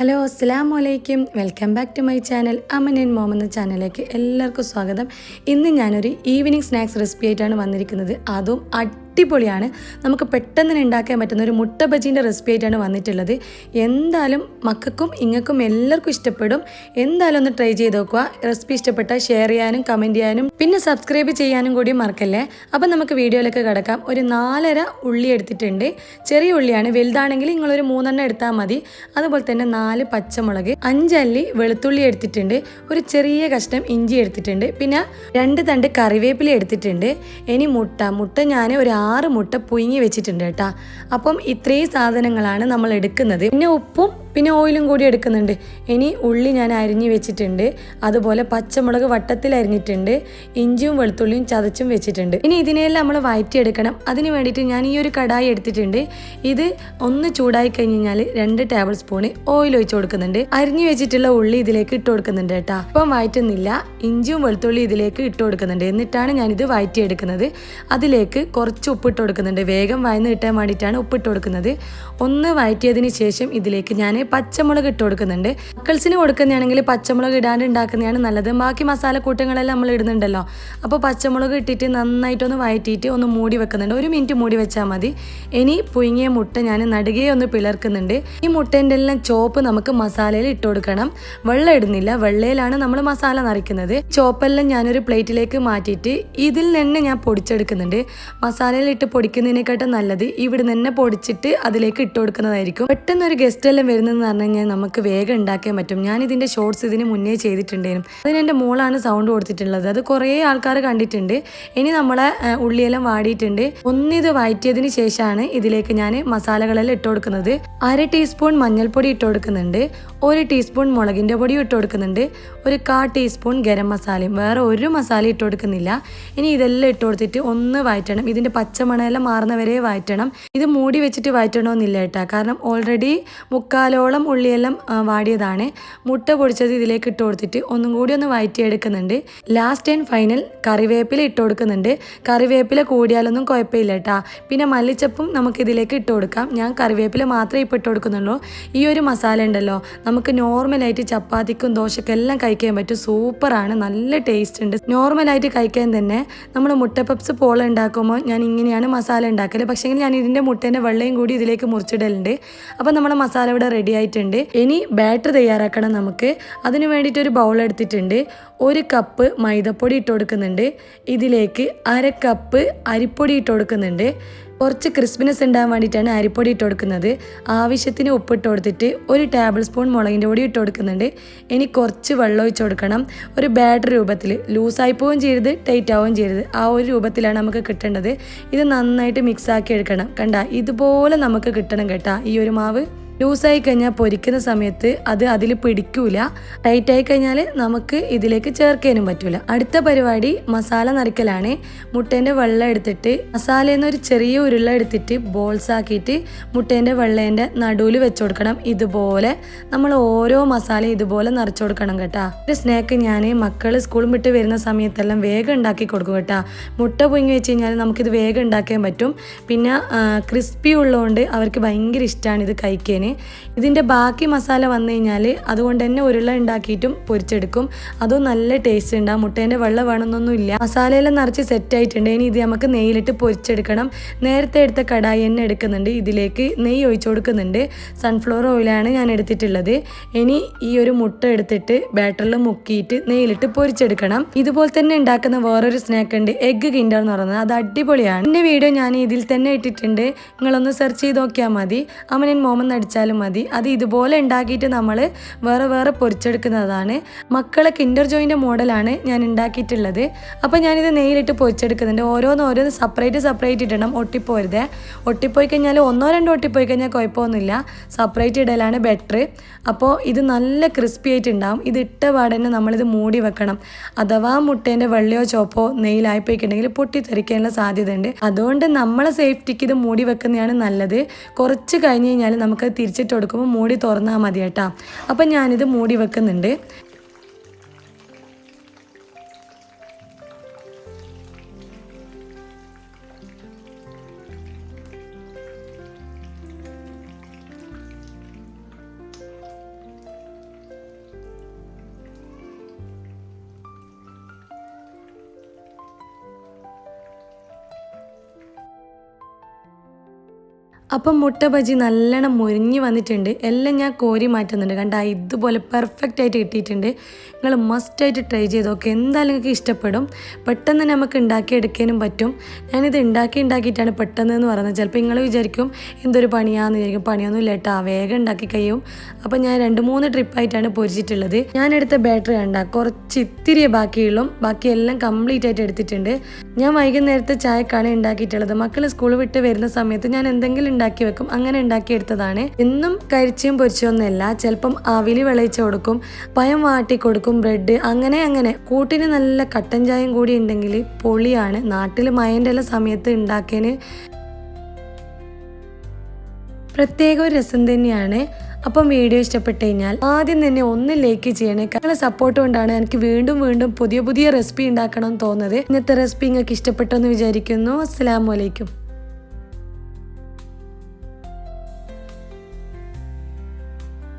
Hello അസ്സാം വലൈക്കും welcome back to my channel. Aman and mom എന്ന ചാനലിലേക്ക് എല്ലാവർക്കും സ്വാഗതം. ഇന്ന് ഞാനൊരു ഈവനിങ് സ്നാക്സ് റെസിപ്പി ആയിട്ടാണ് വന്നിരിക്കുന്നത്. അതും അടിപൊളിയാണ്. നമുക്ക് പെട്ടെന്ന് ഉണ്ടാക്കാൻ പറ്റുന്ന ഒരു മുട്ട ബജീന്റെ റെസിപ്പി ആയിട്ടാണ് വന്നിട്ടുള്ളത്. എന്തായാലും മക്കൾക്കും ഇങ്ങക്കും എല്ലാവർക്കും ഇഷ്ടപ്പെടും. എന്തായാലും ഒന്ന് ട്രൈ ചെയ്ത് നോക്കുക. റെസിപ്പി ഇഷ്ടപ്പെട്ടാൽ ഷെയർ ചെയ്യാനും കമന്റ് ചെയ്യാനും. പിന്നെ സബ്സ്ക്രൈബ് ചെയ്യാനും കൂടി മറക്കല്ലേ? അപ്പം നമുക്ക് വീഡിയോയിലൊക്കെ കിടക്കാം. ഒരു നാലര ഉള്ളി എടുത്തിട്ടുണ്ട്. ചെറിയ ഉള്ളിയാണ്. വലുതാണെങ്കിൽ നിങ്ങളൊരു മൂന്നെണ്ണം എടുത്താൽ മതി. അതുപോലെ തന്നെ നാല് പച്ചമുളക് അഞ്ചല്ലി വെളുത്തുള്ളി എടുത്തിട്ടുണ്ട്. ഒരു ചെറിയ കഷ്ണം ഇഞ്ചി എടുത്തിട്ടുണ്ട്. പിന്നെ രണ്ട് തണ്ട് കറിവേപ്പില എടുത്തിട്ടുണ്ട്. ഇനി മുട്ട. മുട്ട ഞാൻ ഒരു ആറ് മുട്ട പുഴുങ്ങി വെച്ചിട്ടുണ്ട് കേട്ടാ. അപ്പം ഇത്രയും സാധനങ്ങളാണ് നമ്മൾ എടുക്കുന്നത്. പിന്നെ ഉപ്പും പിന്നെ ഓയിലും കൂടി എടുക്കുന്നുണ്ട്. ഇനി ഉള്ളി ഞാൻ അരിഞ്ഞ് വെച്ചിട്ടുണ്ട്. അതുപോലെ പച്ചമുളക് വട്ടത്തിൽ അരിഞ്ഞിട്ടുണ്ട്. ഇഞ്ചിയും വെളുത്തുള്ളിയും ചതച്ചും വെച്ചിട്ടുണ്ട്. ഇനി ഇതിനെല്ലാം നമ്മൾ വഴറ്റിയെടുക്കണം അതിന് വേണ്ടിയിട്ട് ഞാൻ ഈ ഒരു കടായി എടുത്തിട്ടുണ്ട്. ഇത് ഒന്ന് ചൂടായി കഴിഞ്ഞ് കഴിഞ്ഞാൽ രണ്ട് ടേബിൾ സ്പൂണ് ഓയിൽ ഒഴിച്ച് കൊടുക്കുന്നുണ്ട്. അരിഞ്ഞു വെച്ചിട്ടുള്ള ഉള്ളി ഇതിലേക്ക് ഇട്ട് കൊടുക്കുന്നുണ്ട് കേട്ടോ. അപ്പം വഴറ്റുന്നില്ല ഇഞ്ചിയും വെളുത്തുള്ളി ഇതിലേക്ക് ഇട്ട് കൊടുക്കുന്നുണ്ട്. എന്നിട്ടാണ് ഞാനിത് വഴറ്റിയെടുക്കുന്നത് അതിലേക്ക് കുറച്ച് ഉപ്പിട്ട് കൊടുക്കുന്നുണ്ട്. വേഗം വയന്ന് കിട്ടാൻ വേണ്ടിയിട്ടാണ് ഉപ്പിട്ട് കൊടുക്കുന്നത്. ഒന്ന് വഴറ്റിയതിന് ശേഷം ഇതിലേക്ക് ഞാൻ പച്ചമുളക് ഇട്ട് കൊടുക്കുന്നുണ്ട്. മക്കൾസിന് കൊടുക്കുന്നതാണെങ്കിൽ പച്ചമുളക് ഇടാണ്ട് ഉണ്ടാക്കുന്നതാണ് നല്ലത്. ബാക്കി മസാല കൂട്ടങ്ങളെല്ലാം നമ്മൾ ഇടുന്നുണ്ടല്ലോ. അപ്പോൾ പച്ചമുളക് ഇട്ടിട്ട് നന്നായിട്ടൊന്ന് വഴറ്റിയിട്ട് ഒന്ന് മൂടി വെക്കുന്നുണ്ട്. ഒരു മിനിറ്റ് മൂടി വെച്ചാൽ മതി. ഇനി പുഴുങ്ങിയ മുട്ട ഞാൻ നടുകയെ ഒന്ന് പിളർക്കുന്നുണ്ട്. ഈ മുട്ടേന്റെ എല്ലാം ചോപ്പ് നമുക്ക് മസാലയിൽ ഇട്ട് കൊടുക്കണം. വെള്ളം ഇടുന്നില്ല. വെള്ളയിലാണ് നമ്മൾ മസാല നിറയ്ക്കുന്നത്. ചോപ്പെല്ലാം ഞാനൊരു പ്ലേറ്റിലേക്ക് മാറ്റിയിട്ട് ഇതിൽ തന്നെ ഞാൻ പൊടിച്ചെടുക്കുന്നുണ്ട്. മസാലയിൽ ഇട്ട് പൊടിക്കുന്നതിനെക്കാട്ടും നല്ലത് ഇവിടെ തന്നെ പൊടിച്ചിട്ട് അതിലേക്ക് ഇട്ട് കൊടുക്കുന്നതായിരിക്കും. പെട്ടെന്ന് ഒരു ഗസ്റ്റ് എല്ലാം വരുന്നതെന്ന് പറഞ്ഞു കഴിഞ്ഞാൽ നമുക്ക് വേഗം ഉണ്ടാക്കാൻ പറ്റും. ഞാൻ ഇതിന്റെ ഷോർട്സ് ഇതിന് മുന്നേ ചെയ്തിട്ടുണ്ടായിരുന്നു. അതിന് എന്റെ മോളാണ് സൗണ്ട് കൊടുത്തിട്ടുള്ളത്. അത് കുറേ ആൾക്കാർ കണ്ടിട്ടുണ്ട്. ഇനി നമ്മളെ ഉള്ളിയെല്ലാം വാടിയിട്ടുണ്ട്. ഒന്നിത് വഴറ്റിയതിന് ശേഷമാണ് ഇതിലേക്ക് ഞാൻ മസാലകളെല്ലാം ഇട്ട് കൊടുക്കുന്നത്. അര ടീസ്പൂൺ മഞ്ഞൾപ്പൊടി ഇട്ട് കൊടുക്കുന്നുണ്ട്. ഒരു ടീസ്പൂൺ മുളകിന്റെ പൊടിയും ഇട്ട് കൊടുക്കുന്നുണ്ട്. ഒരു കാ ടീസ്പൂൺ ഗരം മസാലയും. വേറെ ഒരു മസാല ഇട്ട് കൊടുക്കുന്നില്ല. ഇനി ഇതെല്ലാം ഇട്ട് കൊടുത്തിട്ട് ഒന്ന് വഴറ്റണം ഇതിന്റെ പച്ചമണമെല്ലാം മാറുന്നവരെ വഴറ്റണം ഇത് മൂടി വെച്ചിട്ട് വഴറ്റണമെന്നില്ല കേട്ടോ. കാരണം ഓൾറെഡി മുക്കാലോളം ഉള്ളിയെല്ലാം വാടിയതാണ്. മുട്ട പൊടിച്ചത് ഇതിലേക്ക് ഇട്ട് കൊടുത്തിട്ട് ഒന്നും കൂടി ഒന്ന് വഴറ്റിയെടുക്കുന്നുണ്ട് ലാസ്റ്റ് ആൻഡ് ഫൈനൽ കറിവേപ്പില ഇട്ട് കൊടുക്കുന്നുണ്ട്. കറിവേപ്പില കൂടിയാലൊന്നും കുഴപ്പമില്ല കേട്ടാ. പിന്നെ മല്ലിച്ചപ്പും നമുക്ക് ഇതിലേക്ക് ഇട്ട് കൊടുക്കാം. ഞാൻ കറിവേപ്പില മാത്രമേ ഇപ്പോൾ ഇട്ട് കൊടുക്കുന്നുള്ളൂ. ഈ ഒരു മസാല ഉണ്ടല്ലോ നമുക്ക് നോർമലായിട്ട് ചപ്പാത്തിക്കും ദോശയ്ക്കും എല്ലാം കഴിക്കാൻ പറ്റും. സൂപ്പറാണ് നല്ല ടേസ്റ്റ് ഉണ്ട്. നോർമലായിട്ട് കഴിക്കാൻ തന്നെ നമ്മൾ മുട്ട പപ്സ് പോള ഉണ്ടാക്കുമ്പോൾ ഞാൻ ഇങ്ങനെയാണ് മസാല ഉണ്ടാക്കൽ. പക്ഷേ ഞാൻ ഇതിന്റെ മുട്ടേന്റെ വെള്ളയും കൂടി ഇതിലേക്ക് മുറിച്ചിടലുണ്ട്. അപ്പോൾ നമ്മുടെ മസാല ഇവിടെ റെഡി ആയിട്ടുണ്ട് ഇനി ബാറ്റർ തയ്യാറാക്കണം നമുക്ക്. അതിന് വേണ്ടിയിട്ട് ഒരു ബൗൾ എടുത്തിട്ടുണ്ട്. ഒരു കപ്പ് മൈദപ്പൊടി ഇട്ട് കൊടുക്കുന്നുണ്ട്. ഇതിലേക്ക് അര കപ്പ് അരിപ്പൊടി ഇട്ട് കൊടുക്കുന്നുണ്ട്. കുറച്ച് ക്രിസ്പിനെസ് ഉണ്ടാകാൻ വേണ്ടിയിട്ടാണ് അരിപ്പൊടി ഇട്ട് കൊടുക്കുന്നത്. ആവശ്യത്തിന് ഉപ്പിട്ട് കൊടുത്തിട്ട് ഒരു ടേബിൾ സ്പൂൺ മുളകിന്റെ പൊടി ഇട്ട് കൊടുക്കുന്നുണ്ട്. ഇനി കുറച്ച് വെള്ളം ഒഴിച്ച് കൊടുക്കണം. ഒരു ബാറ്റർ രൂപത്തിൽ ലൂസായി പോവുകയും ചെയ്യരുത് ടൈറ്റ് ആവുകയും ചെയ്യരുത്. ആ ഒരു രൂപത്തിലാണ് നമുക്ക് കിട്ടേണ്ടത്. ഇത് നന്നായിട്ട് മിക്സ് ആക്കി എടുക്കണം. കണ്ട ഇതുപോലെ നമുക്ക് കിട്ടണം കേട്ടാ ഈ ഒരു മാവ്. ലൂസായി കഴിഞ്ഞാൽ പൊരിക്കുന്ന സമയത്ത് അത് അതിൽ പിടിക്കൂല. ടൈറ്റായി കഴിഞ്ഞാൽ നമുക്ക് ഇതിലേക്ക് ചേർക്കാനും പറ്റൂല. അടുത്ത പരിപാടി മസാല നറുക്കലാണ്. മുട്ടേന്റെ വെള്ളം എടുത്തിട്ട് മസാലയിൽ ഒരു ചെറിയ ഉരുള എടുത്തിട്ട് ബോൾസ് ആക്കിയിട്ട് മുട്ടേന്റെ വെള്ളേന്റെ നടുവിൽ വെച്ച് കൊടുക്കണം ഇതുപോലെ നമ്മൾ ഓരോ മസാല ഇതുപോലെ നിറച്ചു കൊടുക്കണം കേട്ടാ. ഒരു സ്നാക്ക് ഞാൻ മക്കൾ സ്കൂളും വിട്ട് വരുന്ന സമയത്തെല്ലാം വേഗം ഉണ്ടാക്കി കൊടുക്കും കേട്ടാ. മുട്ട പൊങ്ങി വെച്ച് കഴിഞ്ഞാൽ നമുക്കിത് വേഗം ഉണ്ടാക്കാൻ പറ്റും. പിന്നെ ക്രിസ്പി ഉള്ളതുകൊണ്ട് അവർക്ക് ഭയങ്കര ഇഷ്ടമാണ് ഇത് കഴിക്കാൻ ഇതിന്റെ ബാക്കി മസാല വന്നു കഴിഞ്ഞാൽ അതുകൊണ്ട് തന്നെ ഉരുള ഉണ്ടാക്കിയിട്ടും പൊരിച്ചെടുക്കും. അതും നല്ല ടേസ്റ്റ് ഉണ്ടാകും മുട്ടേന്റെ വെള്ളം വേണമെന്നൊന്നും ഇല്ല മസാലയെല്ലാം നിറച്ച് സെറ്റ് ആയിട്ടുണ്ട്. ഇനി ഇത് നമുക്ക് നെയ്യിലിട്ട് പൊരിച്ചെടുക്കണം. നേരത്തെ എടുത്ത കടായി തന്നെ എടുക്കുന്നുണ്ട്. ഇതിലേക്ക് നെയ്യ് ഒഴിച്ചു കൊടുക്കുന്നുണ്ട്. സൺഫ്ലവർ ഓയിലാണ് ഞാൻ എടുത്തിട്ടുള്ളത്. ഇനി ഈ ഒരു മുട്ട എടുത്തിട്ട് ബാറ്ററിൽ മുക്കിയിട്ട് നെയ്യിലിട്ട് പൊരിച്ചെടുക്കണം. ഇതുപോലെ തന്നെ ഉണ്ടാക്കുന്ന വേറൊരു സ്നാക്ക് ഉണ്ട്. എഗ്ഗ് കിൻഡർ എന്ന് പറയുന്നത്. അത് അടിപൊളിയാണ്. എന്റെ വീഡിയോ ഞാൻ ഇതിൽ തന്നെ ഇട്ടിട്ടുണ്ട്. നിങ്ങളൊന്ന് സെർച്ച് ചെയ്ത് നോക്കിയാൽ മതി. അമനൻ മോമെന്ന് അടിച്ചാലും മതി. അത് ഇതുപോലെ ഉണ്ടാക്കിയിട്ട് നമ്മൾ വേറെ വേറെ പൊരിച്ചെടുക്കുന്നതാണ്. മക്കളെ കിൻഡർ ജോയിന്റെ മോഡലാണ് ഞാൻ ഉണ്ടാക്കിയിട്ടുള്ളത്. അപ്പോൾ ഞാനിത് നെയ്യിലിട്ട് പൊരിച്ചെടുക്കുന്നുണ്ട്. ഓരോന്ന് ഓരോന്ന് സെപ്പറേറ്റ് സെപ്പറേറ്റ് ഇടണം. ഒട്ടിപ്പോരുത്. ഒട്ടിപ്പോയി കഴിഞ്ഞാൽ ഒന്നോ രണ്ടോ ഒട്ടിപ്പോയി കഴിഞ്ഞാൽ കുഴപ്പമൊന്നുമില്ല. സെപ്പറേറ്റ് ഇടലാണ് ബെറ്റർ അപ്പോൾ ഇത് നല്ല ക്രിസ്പി ആയിട്ടുണ്ടാവും ഇത് ഇട്ട പാടന്നെ നമ്മളിത് മൂടി വെക്കണം. അഥവാ മുട്ടേന്റെ വെള്ളയോ ചോപ്പോ നെയ്യിലായി പോയിട്ടുണ്ടെങ്കിൽ പൊട്ടിത്തെറിക്കാനുള്ള സാധ്യതയുണ്ട്. അതുകൊണ്ട് നമ്മളെ സേഫ്റ്റിക്ക് ഇത് മൂടി വെക്കുന്നതാണ് നല്ലത്. കുറച്ച് കഴിഞ്ഞ് കഴിഞ്ഞാൽ നമുക്ക് തിരിച്ചിട്ട് കൊടുക്കുമ്പോൾ മൂടി തുറന്നാൽ മതി കേട്ടോ അപ്പം ഞാനിത് മൂടി വെക്കുന്നുണ്ട്. അപ്പം മുട്ട ബജി നല്ലോണം മുരിഞ്ഞ് വന്നിട്ടുണ്ട്. എല്ലാം ഞാൻ കോരി മാറ്റുന്നുണ്ട്. കണ്ട ഇതുപോലെ പെർഫെക്റ്റ് ആയിട്ട് കിട്ടിയിട്ടുണ്ട്. നിങ്ങൾ മസ്റ്റായിട്ട് ട്രൈ ചെയ്ത് നോക്കുക എന്തായാലും നിങ്ങൾക്ക് ഇഷ്ടപ്പെടും. പെട്ടെന്ന് നമുക്ക് ഉണ്ടാക്കിയെടുക്കാനും പറ്റും. ഞാനിത് ഉണ്ടാക്കി ഉണ്ടാക്കിയിട്ടാണ് പെട്ടെന്ന് എന്ന് പറയുന്നത്. ചിലപ്പോൾ നിങ്ങൾ വിചാരിക്കും എന്തൊരു പണിയാന്ന് വിചാരിക്കും. പണിയൊന്നും ഇല്ല കേട്ടോ. വേഗം ഉണ്ടാക്കി കഴിയും. അപ്പം ഞാൻ രണ്ട് മൂന്ന് ട്രിപ്പായിട്ടാണ് പൊരിച്ചിട്ടുള്ളത്. ഞാൻ എടുത്ത ബാറ്ററി കണ്ട കുറച്ച് ഇത്തിരിയേ ബാക്കിയുള്ളൂ. ബാക്കിയെല്ലാം കംപ്ലീറ്റ് ആയിട്ട് എടുത്തിട്ടുണ്ട്. ഞാൻ വൈകുന്നേരത്തെ ചായക്കാണ് ഉണ്ടാക്കിയിട്ടുള്ളത്. മക്കൾ സ്കൂൾ വിട്ട് വരുന്ന സമയത്ത് ഞാൻ എന്തെങ്കിലും ഉണ്ടാക്കി വെക്കും. അങ്ങനെ ഉണ്ടാക്കിയെടുത്തതാണ്. എന്നും കരിച്ചും പൊരിച്ചൊന്നുമല്ല ചിലപ്പം അവിലി വിളയിച്ച് കൊടുക്കും പയം വാട്ടി കൊടുക്കും ബ്രെഡ് അങ്ങനെ അങ്ങനെ. കൂട്ടിന് നല്ല കട്ടൻ ചായയും കൂടി ഉണ്ടെങ്കിൽ പൊളിയാണ്. നാട്ടിൽ മയന്റെ എല്ലാ സമയത്ത് ഉണ്ടാക്കിയതിന് പ്രത്യേക ഒരു രസം തന്നെയാണ്. അപ്പം വീഡിയോ ഇഷ്ടപ്പെട്ട് കഴിഞ്ഞാൽ ആദ്യം തന്നെ ഒന്ന് ലൈക്ക് ചെയ്യണേ. നിങ്ങളുടെ സപ്പോർട്ട് കൊണ്ടാണ് എനിക്ക് വീണ്ടും വീണ്ടും പുതിയ പുതിയ റെസിപ്പി ഉണ്ടാക്കണം തോന്നുന്നത്. ഇന്നത്തെ റെസിപ്പി നിങ്ങൾക്ക് ഇഷ്ടപ്പെട്ടെന്ന് വിചാരിക്കുന്നു. അസ്സാം വലൈക്കും